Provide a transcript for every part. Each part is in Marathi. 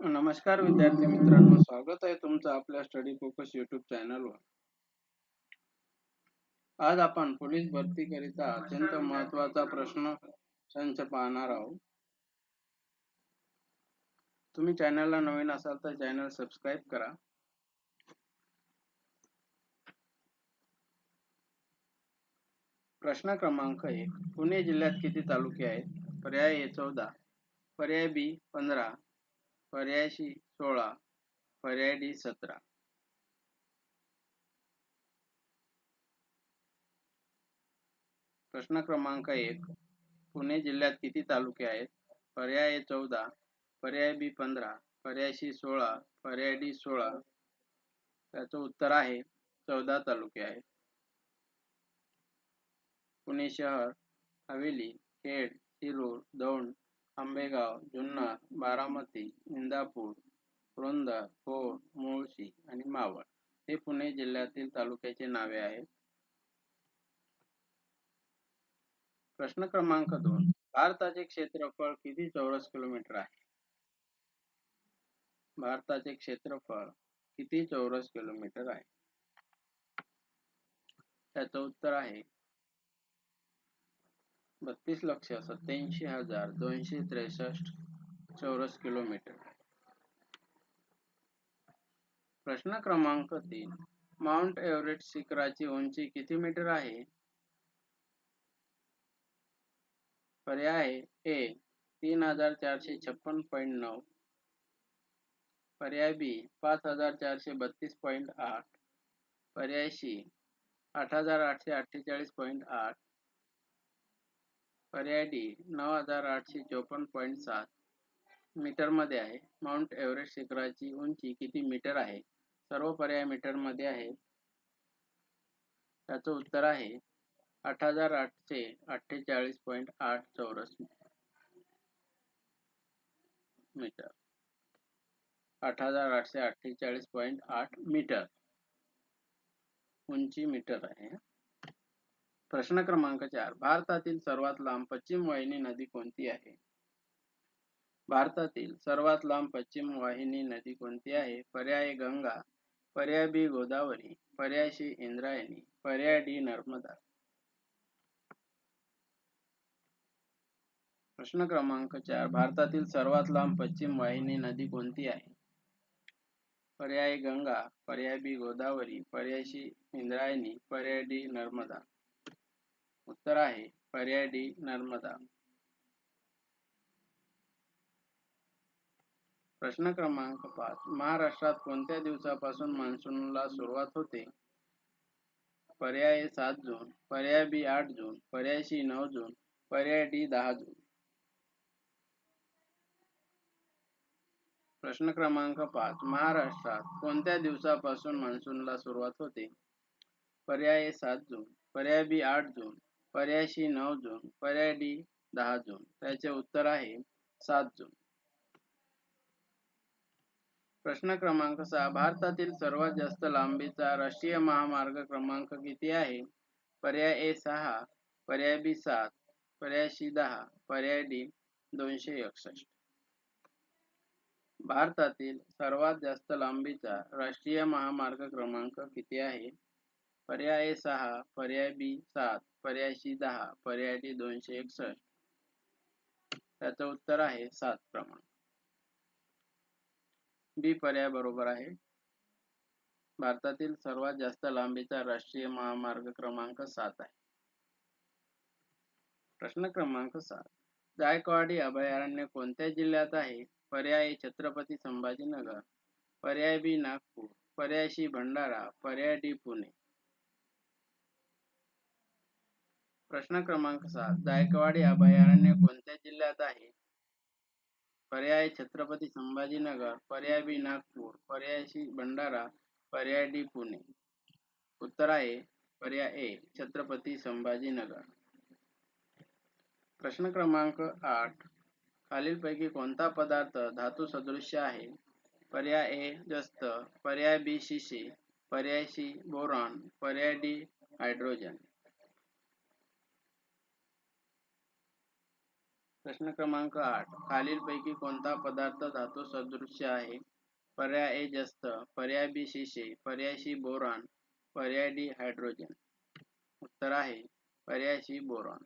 नमस्कार विद्यार्थी मित्रांनो स्वागत आहे तुमचं आपल्या स्टडी फोकस युट्यूब चॅनलवर आज आपण पोलीस भरती करिता अत्यंत महत्त्वाचा प्रश्न संच पाहणार आहोत. तुम्ही चॅनलला नवीन असाल तर चॅनल सबस्क्राईब करा. प्रश्न क्रमांक एक पुणे जिल्ह्यात किती तालुके आहेत? पर्याय ए चौदा पर्याय बी पंधरा पर्यायशी सोळा पर्याय डी सतरा. प्रश्न क्रमांक एक. पुणे जिल्ह्यात किती तालुके आहेत? पर्याय चौदा पर्याय बी पंधरा पर्याय सी सोळा पर्याय डी सोळा. त्याचं उत्तर आहे चौदा तालुके आहेत. पुणे शहर हवेली खेड शिरूर दौंड आंबेगाव जुन्नर बारामती इंदापूर पुरंदर भोर मुळशी आणि मावळ हे पुणे जिल्ह्यातील तालुक्याचे नावे आहेत. प्रश्न क्रमांक दोन. भारताचे क्षेत्रफळ किती चौरस किलोमीटर आहे? भारताचे क्षेत्रफळ किती चौरस किलोमीटर आहे? त्याचं उत्तर आहे बत्तीस लक्ष सत्याऐंशी हजार दोनशे त्रेसष्ट चौरस किलोमीटर. प्रश्न क्रमांक तीन. माउंट एव्हरेस्ट शिखराची उंची किती मीटर आहे? पर्याय ए तीन हजार चारशे छप्पन पॉईंट नऊ. पर्याय बी पाच हजार चारशे बत्तीस पॉईंट आठ. पर्याय सी आठ हजार आठशे अठ्ठेचाळीस पॉईंट आठ. पर्याय डी नऊ हजार आठशे चोपन्न पॉईंट सात मीटरमध्ये आहे. माउंट एव्हरेस्ट शिखराची उंची किती मीटर आहे? सर्व पर्याय मीटरमध्ये आहे त्याचं उत्तर आहे आठ हजार आठशे अठ्ठेचाळीस पॉईंट आठ चौरस मीटर. आठ हजार आठशे अठ्ठेचाळीस पॉईंट आठ मीटर. उंची मीटर आहे. प्रश्न क्रमांक चार. भारतातील सर्वात लांब पश्चिम वाहिनी नदी कोणती आहे? भारतातील सर्वात लांब पश्चिम वाहिनी नदी आहे? पर्याय गंगा, पर्याय बी गोदावरी, पर्याय सी इंद्रायणी, पर्याय डी नर्मदा. प्रश्न क्रमांक चार. भारतातील सर्वात लांब पश्चिम वाहिनी नदी आहे? पर्याय गंगा, पर्याय बी गोदावरी, पर्याय सी इंद्रायणी, पर्याय डी नर्मदा. उत्तर आहे. पर्याय डी नर्मदा. प्रश्न क्रमांक पाच. महाराष्ट्रात कोणत्या दिवसापासून मान्सूनला सुरुवात होते? पर्याय सात जून. पर्याय बी आठ जून. पर्याय सी नऊ जून. पर्याय डी दहा जून. प्रश्न क्रमांक पाच. महाराष्ट्रात कोणत्या दिवसापासून मान्सूनला सुरुवात होते? पर्याय सात जून. पर्याय बी आठ जून. पर्यायशी नऊ जून पर्याय डी दहा जून त्याचे उत्तर आहे सात जून. प्रश्न क्रमांक सहा भारतातील सर्वात जास्त लांबीचा राष्ट्रीय महामार्ग क्रमांक किती आहे? पर्याय ए सहा पर्याय बी सात पर्याय सी दहा पर्याय डी दोनशे एकसष्ट. भारतातील सर्वात जास्त लांबीचा राष्ट्रीय महामार्ग क्रमांक किती आहे? पर्याय सहा पर्याय बी सात पर्याय सी दहा पर्याय डी दोनशे एकसष्ट. त्याचं उत्तर आहे सात प्रमाण. बी पर्याय बरोबर आहे. भारतातील सर्वात जास्त लांबीचा राष्ट्रीय महामार्ग क्रमांक सात आहे. प्रश्न क्रमांक सात. जायकवाडी अभयारण्य कोणत्या जिल्ह्यात आहे? पर्याय छत्रपती संभाजीनगर पर्याय बी नागपूर पर्याय सी भंडारा पर्याय डी पुणे. प्रश्न क्रमांक सात. जायकवाडी अभयारण्य कोणत्या जिल्ह्यात आहे? पर्याय छत्रपती संभाजीनगर पर्याय बी नागपूर पर्याय सी भंडारा पर्याय डी पुणे. उत्तर आहे पर्याय ए छत्रपती संभाजीनगर. प्रश्न क्रमांक आठ. खालीलपैकी कोणता पदार्थ धातू सदृश्य आहे? पर्याय ए जस्त. पर्याय बी शिशी. पर्याय सी बोरॉन. पर्याय डी हायड्रोजन. प्रश्न क्रमांक आठ. खालीलपैकी कोणता पदार्थ धातू सदृश्य आहे? पर्याय ए जस्त पर्याय बी शिशे पर्याय सी बोरॉन पर्याय डी हायड्रोजन. उत्तर आहे पर्याय सी बोरॉन.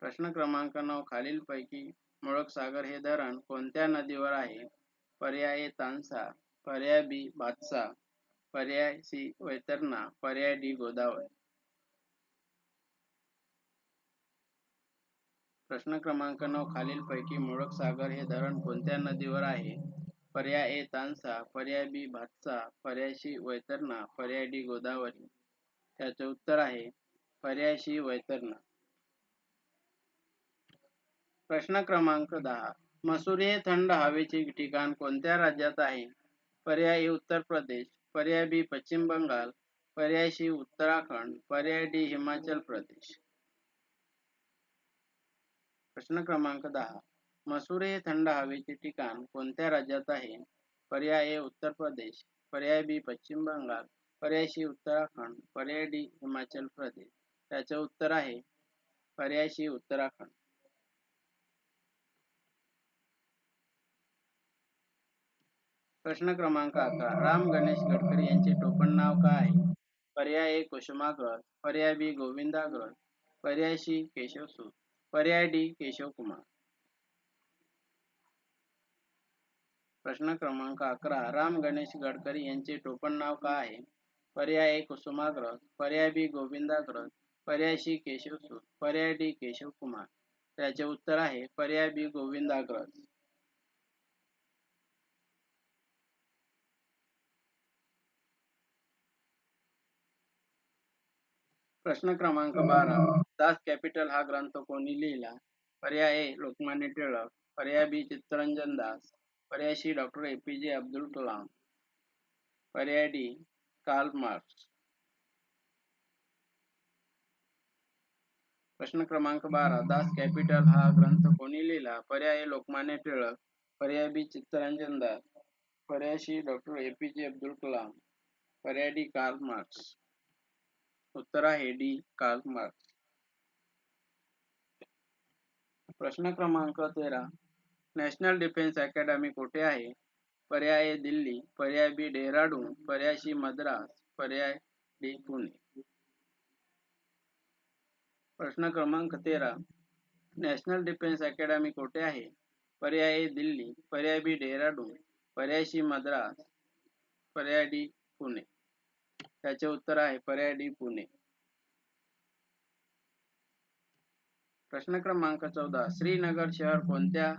प्रश्न क्रमांक नऊ. खालीलपैकी मुळक सागर हे धरण कोणत्या नदीवर आहे? पर्याय ए तानसा पर्याय बी भातसा पर्याय सी वैतरणा पर्याय डी गोदावरी. प्रश्न क्रमांक नऊ खालीलपैकी मुळक सागर हे धरण कोणत्या नदीवर आहे? पर्याय ए तानसा पर्याय बी भातसा पर्याय सी वैतरणा पर्याय डी गोदावरी. त्याचे उत्तर आहे पर्याय सी वैतरणा. प्रश्न क्रमांक दहा मसुरी हे थंड हवेचे ठिकाण कोणत्या राज्यात आहे? पर्याय ए उत्तर प्रदेश पर्याय बी पश्चिम बंगाल पर्याय सी उत्तराखंड पर्याय डी हिमाचल प्रदेश. प्रश्न क्रमांक दहा. मसुरी हे थंड हवेचे ठिकाण कोणत्या राज्यात आहे? पर्याय ए उत्तर प्रदेश पर्याय बी पश्चिम बंगाल पर्याय सी उत्तराखंड पर्याय डी हिमाचल प्रदेश. त्याचं उत्तर आहे पर्याय सी उत्तराखंड. प्रश्न क्रमांक अकरा. राम गणेश गडकरी यांचे टोपण नाव काय आहे? पर्याय ए कुसुमाग्रज पर्याय बी गोविंदाग्रज पर्याय सी केशवसूत पर्याय डी केशव कुमार. प्रश्न क्रमांक अकरा राम गणेश गडकरी यांचे टोपण नाव काय आहे? पर्याय ए कुसुमाग्रज. पर्याय बी गोविंदाग्रज. पर्याय सी केशवसूत पर्याय डी केशव कुमार. त्याचे उत्तर आहे पर्याय बी गोविंदाग्रज. प्रश्न क्रमांक बारा. दास कॅपिटल हा ग्रंथ कोणी लिहिला? पर्याय ए लोकमान्य टिळक. पर्याय बी चित्तरंजन दास. पर्याय सी डॉक्टर ए पी जे अब्दुल कलाम. पर्याय डी कार्ल मार्क्स. प्रश्न क्रमांक बारा. दास कॅपिटल हा ग्रंथ कोणी लिहिला? पर्याय ए लोकमान्य टिळक. पर्याय बी चित्तरंजन दास. पर्याय सी डॉक्टर ए पी जे अब्दुल कलाम. पर्याय डी कार्ल मार्क्स. उत्तर आहे डी कार्ल मार्क्स प्रश्न क्रमांक तेरा. नॅशनल डिफेन्स अकॅडमी आहे? पर्याय दिल्ली, पर्याय बी डेहराडून, पर्याय सी मद्रास, पर्याय डी पुणे. प्रश्न क्रमांक तेरा. नॅशनल डिफेन्स अकॅडमी आहे? पर्याय दिल्ली, पर्याय बी डेहराडून, पर्याय सी मद्रास, पर्याय डी पुणे. त्याचे उत्तर आहे पर्याय डी पुणे. प्रश्न क्रमांक चौदा. श्रीनगर शहर कोणत्या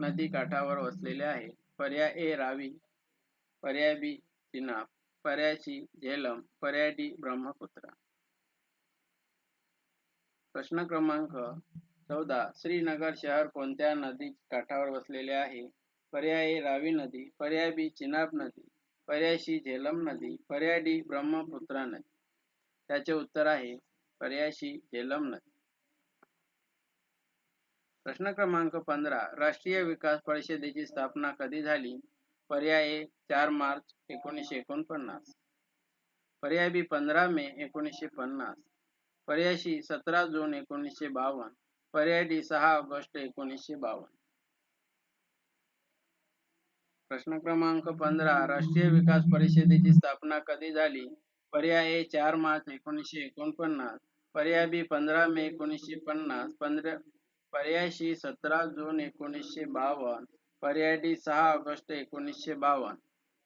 नदी काठावर वसलेले आहे? पर्याय ए रावी. पर्याय बी चिनाब. पर्याय सी झेलम. पर्याय डी ब्रह्मपुत्रा. प्रश्न क्रमांक चौदा. श्रीनगर शहर कोणत्या नदी काठावर वसलेले आहे? पर्याय ए रावी नदी. पर्याय बी चिनाब नदी. पर्याशी झेलम नदी पर्याय डी ब्रह्मपुत्रा नदी. त्याचे उत्तर आहे पर्याशी झेलम नदी. प्रश्न क्रमांक पंधरा राष्ट्रीय विकास परिषदेची स्थापना कधी झाली? पर्याय चार मार्च एकोणीसशे एकोणपन्नास. पर्याय बी पंधरा मे एकोणीसशे पन्नास. पर्याय सी सतरा जून एकोणीसशे बावन्न. पर्याय डी सहा ऑगस्ट एकोणीसशे बावन्न. प्रश्न क्रमांक पंधरा राष्ट्रीय विकास परिषदेची स्थापना कधी झाली? पर्याय ए चार मार्च एकोणीसशे एकोणपन्नास. पर्याय बी पंधरा मे एकोणीसशे पन्नास. पंधरा पर्याय सी सतरा जून एकोणीसशे बावन्न. पर्याय डी सहा ऑगस्ट एकोणीसशे बावन्न.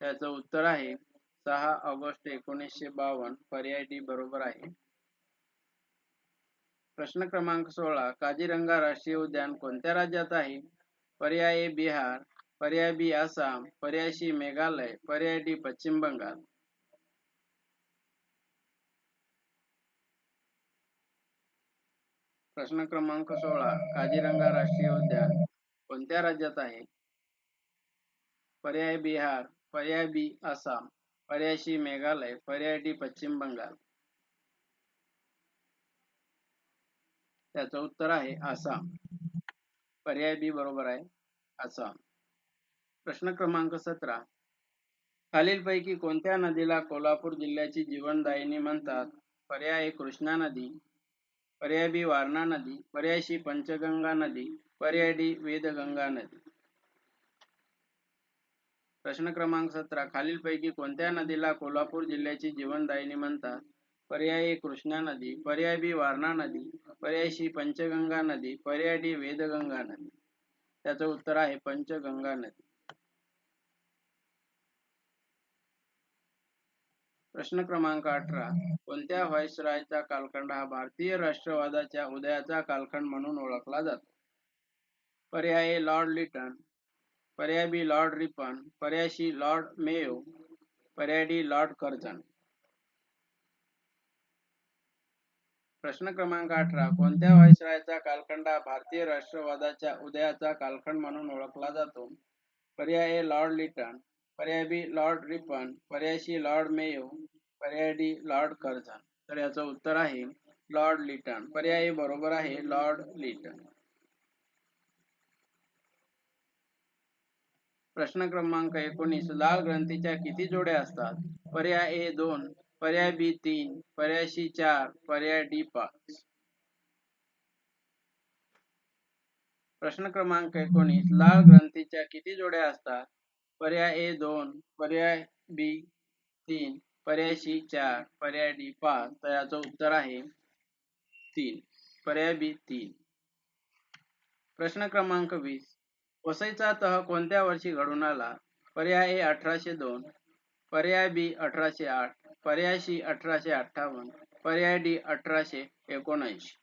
त्याचं उत्तर आहे सहा ऑगस्ट एकोणीसशे बावन्न. पर्याय डी बरोबर आहे. प्रश्न क्रमांक सोळा काजीरंगा राष्ट्रीय उद्यान कोणत्या राज्यात आहे? पर्याय ए बिहार. पर्याय बी आसाम पर्याय सी मेघालय पर्याय डी पश्चिम बंगाल. प्रश्न क्रमांक सोळा काजीरंगा राष्ट्रीय उद्यान कोणत्या राज्यात आहे? पर्याय बिहार पर्याय बी आसाम पर्याय सी मेघालय पर्याय डी पश्चिम बंगाल. त्याचं उत्तर आहे आसाम. पर्याय बी बरोबर आहे आसाम. प्रश्न क्रमांक सतरा. खालीलपैकी कोणत्या नदीला कोल्हापूर जिल्ह्याची जीवनदायिनी म्हणतात? पर्याय कृष्णा नदी पर्याय बी वारणा नदी पर्याय सी पंचगंगा नदी पर्याय डी वेदगंगा नदी. प्रश्न क्रमांक सतरा. खालीलपैकी कोणत्या नदीला कोल्हापूर जिल्ह्याची जीवनदायिनी म्हणतात? पर्याय ए कृष्णा नदी पर्याय बी वारणा नदी पर्याय सी पंचगंगा नदी पर्याय डी वेदगंगा नदी. त्याचं उत्तर आहे पंचगंगा नदी. प्रश्न क्रमांक अठरा. कोणत्या व्हाईसरायचा कालखंड हा भारतीय राष्ट्रवादाच्या उदयाचा कालखंड म्हणून ओळखला जातो? पर्याय ए लॉर्ड लिटन पर्याय बी लॉर्ड रिपन पर्याय सी लॉर्ड मेयो पर्याय डी लॉर्ड कर्जन प्रश्न क्रमांक अठरा. कोणत्या व्हायसरायचा कालखंड हा भारतीय राष्ट्रवादाच्या उदयाचा कालखंड म्हणून ओळखला जातो? पर्याय ए लॉर्ड लिटन पर्याय बी लॉर्ड रिपन पर्याय सी लॉर्ड मेयो पर्याय डी लॉर्ड कर्जन तर याचं उत्तर आहे लॉर्ड लिटन. पर्याय बरोबर आहे लॉर्ड लिटन. प्रश्न क्रमांक एकोणीस. लाल ग्रंथीच्या किती जोड्या असतात? पर्याय ए दोन पर्याय बी तीन पर्याय सी चार पर्याय डी पाच. प्रश्न क्रमांक एकोणीस. लाल ग्रंथीच्या किती जोड्या असतात? पर्याय ए दोन पर्याय बी तीन पर्याय सी चार पर्याय डी पाच तर याचं उत्तर आहे तीन पर्याय बी तीन. प्रश्न क्रमांक वीस. वसईचा तह कोणत्या वर्षी घडून आला? पर्याय ए अठराशे दोन पर्याय बी अठराशे आठ पर्याय सी अठराशे अठ्ठावन्न पर्याय डी अठराशे एकोणऐंशी.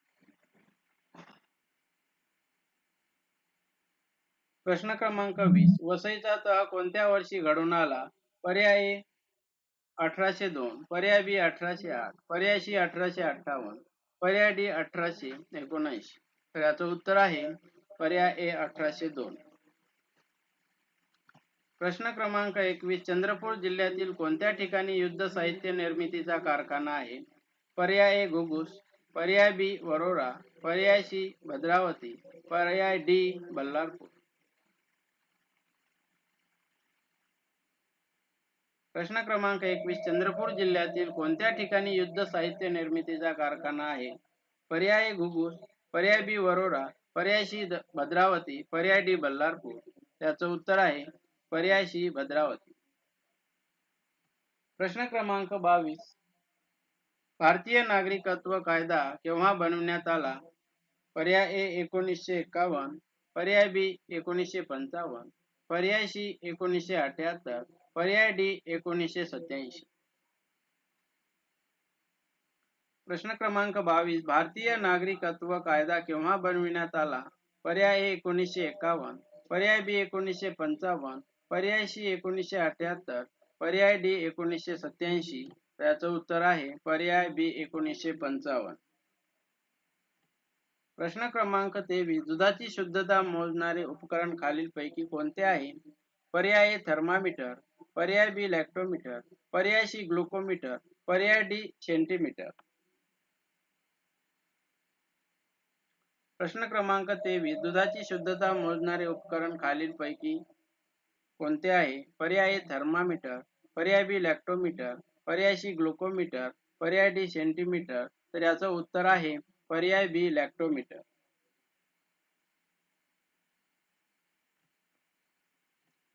प्रश्न क्रमांक वीस. वसईचा तह कोणत्या वर्षी घडून आला? पर्याय ए अठराशे दोन पर्याय बी अठराशे आठ पर्याय सी अठराशे अठ्ठावन्न पर्याय डी अठराशे एकोणऐंशी. तर याचं उत्तर आहे पर्याय ए अठराशे दोन. प्रश्न क्रमांक एकवीस. चंद्रपूर जिल्ह्यातील कोणत्या ठिकाणी युद्ध साहित्य निर्मितीचा कारखाना आहे? पर्याय ए घुगुस पर्याय बी वरोरा पर्याय सी भद्रावती पर्याय डी बल्लारपूर. प्रश्न क्रमांक एकवीस चंद्रपूर जिल्ह्यातील कोणत्या ठिकाणी युद्ध साहित्य निर्मितीचा कारखाना आहे? पर्याय घुगुस पर्याय बी वरोरा पर्याय सी भद्रावती पर्याय डी बल्लारपूर. त्याचं उत्तर आहे पर्याय सी भद्रावती. प्रश्न क्रमांक बावीस. भारतीय नागरिकत्व कायदा केव्हा बनवण्यात आला? पर्याय ए एकोणीसशे एकावन्न पर्याय बी एकोणीसशे पंचावन्न पर्याय सी एकोणीसशे अठ्याहत्तर पर्याय डी एकोणीसशे सत्याऐंशी प्रश्न क्रमांक बावीस भारतीय नागरिकत्व कायदा केव्हा बनविण्यात आला? पर्याय ए एकोणीसशे एकावन्न पर्याय बी एकोणीसशे पंचावन्न पर्याय सी एकोणीसशे अठ्याहत्तर पर्याय डी एकोणीसशे सत्याऐंशी त्याचं उत्तर आहे पर्याय बी एकोणीसशे पंचावन्न. प्रश्न क्रमांक तेवीस दुधाची शुद्धता मोजणारे उपकरण खालीलपैकी कोणते आहे? पर्याय थर्मामीटर पर्याय बी लॅक्टोमीटर पर्याय सी ग्लुकोमीटर पर्याय डी सेंटीमीटर प्रश्न क्रमांक तेवीस दुधाची शुद्धता मोजणारे उपकरण खालीलपैकी कोणते आहे? पर्याय थर्मामीटर पर्याय बी लॅक्टोमीटर पर्याय सी ग्लुकोमीटर पर्याय डी सेंटीमीटर तर याचं उत्तर आहे पर्याय बी लॅक्टोमीटर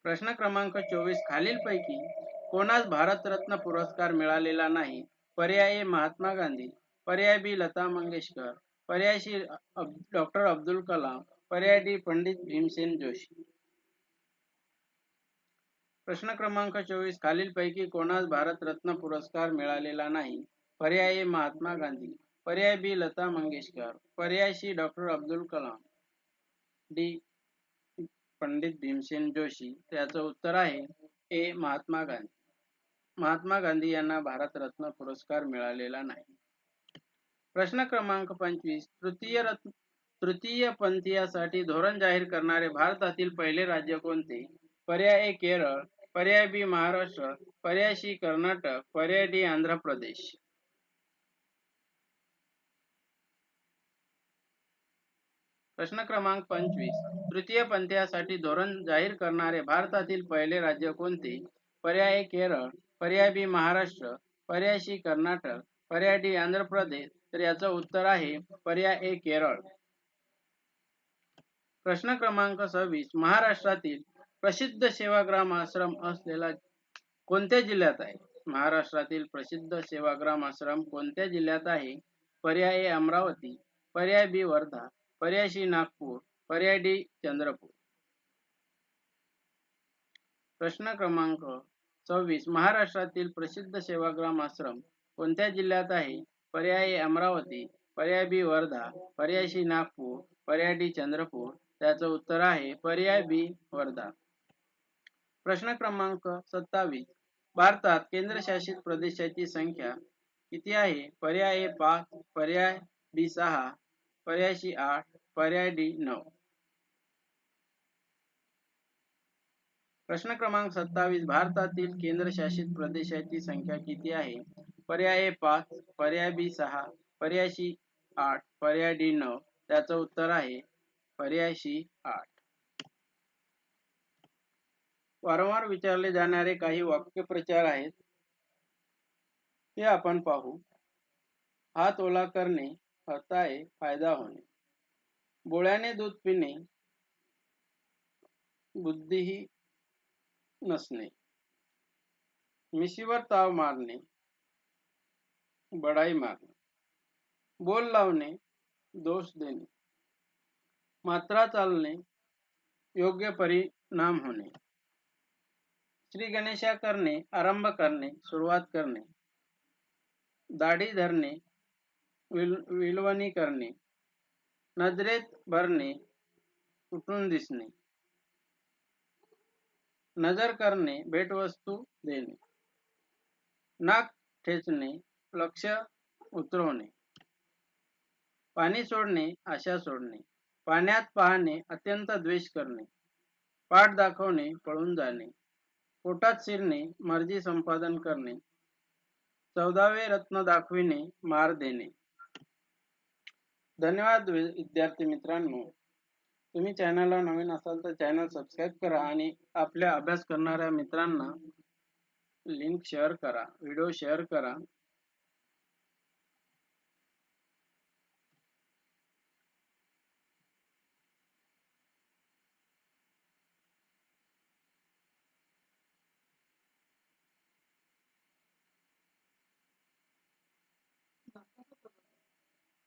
प्रश्न क्रमांक चोवीस खालीलपैकी कोणास भारतरत्न पुरस्कार मिळालेला नाही? पर्याय ए महात्मा गांधी पर्याय बी लता मंगेशकर पर्याय सी डॉक्टर अब्दुल कलाम पर्याय डी पंडित भीमसेन जोशी. प्रश्न क्रमांक चोवीस खालीलपैकी कोणास भारतरत्न पुरस्कार मिळालेला नाही? पर्याय ए महात्मा गांधी पर्याय बी लता मंगेशकर पर्याय C doctor Abdul Kalam. D. Pandit Bhimsen Joshi त्याचं उत्तर आहे ए महात्मा गांधी. महात्मा गांधी यांना भारतरत्न पुरस्कार मिळालेला नाही. प्रश्न क्रमांक पंचवीस तृतीय रत्न तृतीय पंथीयासाठी धोरण जाहीर करणारे भारतातील पहिले राज्य कोणते? पर्याय ए केरळ पर्याय बी महाराष्ट्र पर्याय सी कर्नाटक पर्याय डी आंध्र प्रदेश. प्रश्न क्रमांक पंचवीस. तृतीय पंथीयासाठी धोरण जाहीर करणारे भारतातील पहिले राज्य कोणते? पर्याय केरळ पर्याय बी महाराष्ट्र पर्याय सी कर्नाटक पर्याय डी आंध्र प्रदेश. तर याचं उत्तर आहे पर्याय ए केरळ. प्रश्न क्रमांक सव्वीस. महाराष्ट्रातील प्रसिद्ध सेवाग्राम आश्रम असलेला कोणत्या जिल्ह्यात आहे? महाराष्ट्रातील प्रसिद्ध सेवाग्राम आश्रम कोणत्या जिल्ह्यात आहे? पर्याय ए अमरावती पर्याय बी वर्धा पर्याय सी नागपूर पर्याय डी चंद्रपूर. प्रश्न क्रमांक सव्वीस. महाराष्ट्रातील प्रसिद्ध सेवाग्राम आश्रम कोणत्या जिल्ह्यात आहे? पर्याय अमरावती पर्याय बी वर्धा पर्याय सी नागपूर पर्याय डी चंद्रपूर. त्याचं उत्तर आहे पर्याय बी वर्धा. प्रश्न क्रमांक सत्तावीस. भारतात केंद्रशासित प्रदेशाची संख्या किती आहे? पर्याय ए पाच पर्याय बी सहा पर्याय सी आठ पर्याय डी नऊ. प्रश्न क्रमांक सत्तावीस भारतातील केंद्रशासित प्रदेशाची संख्या किती आहे? पर्याय ए पाच पर्याय बी सहा पर्याय सी आठ पर्याय डी नऊ. त्याचं उत्तर आहे पर्याय सी आठ. वारंवार विचारले जाणारे काही वाक्यप्रचार आहेत. ते आपण पाहू. हात ओला करणे आहे फायदा होणे. बोळ्याने दूध पिणे बुद्धीही नसणे. मिशीवर ताव मारणे बडाई मारणे. बोल लावणे दोष देणे. मात्रा चालणे योग्य परिणाम होणे. श्री गणेशा करणे आरंभ करणे सुरुवात करणे. दाढी धरणे विल विलवणी करणे नजरेत भरणे उठून दिसणे नजर करणे भेटवस्तू देणे नाक ठेचणे लक्ष उतरवणे पाणी सोडणे आशा सोडणे पाण्यात पाहणे अत्यंत द्वेष करणे पाठ दाखवणे पळून जाणे पोटात शिरणे मर्जी संपादन करणे चौदावे रत्न दाखविणे मार देणे धन्यवाद विद्यार्थी मित्रांनो. तुम्ही चॅनलला नवीन असाल तर चॅनल सबस्क्राईब करा आणि आपल्या अभ्यास करणाऱ्या मित्रांना लिंक शेअर करा व्हिडिओ शेअर करा.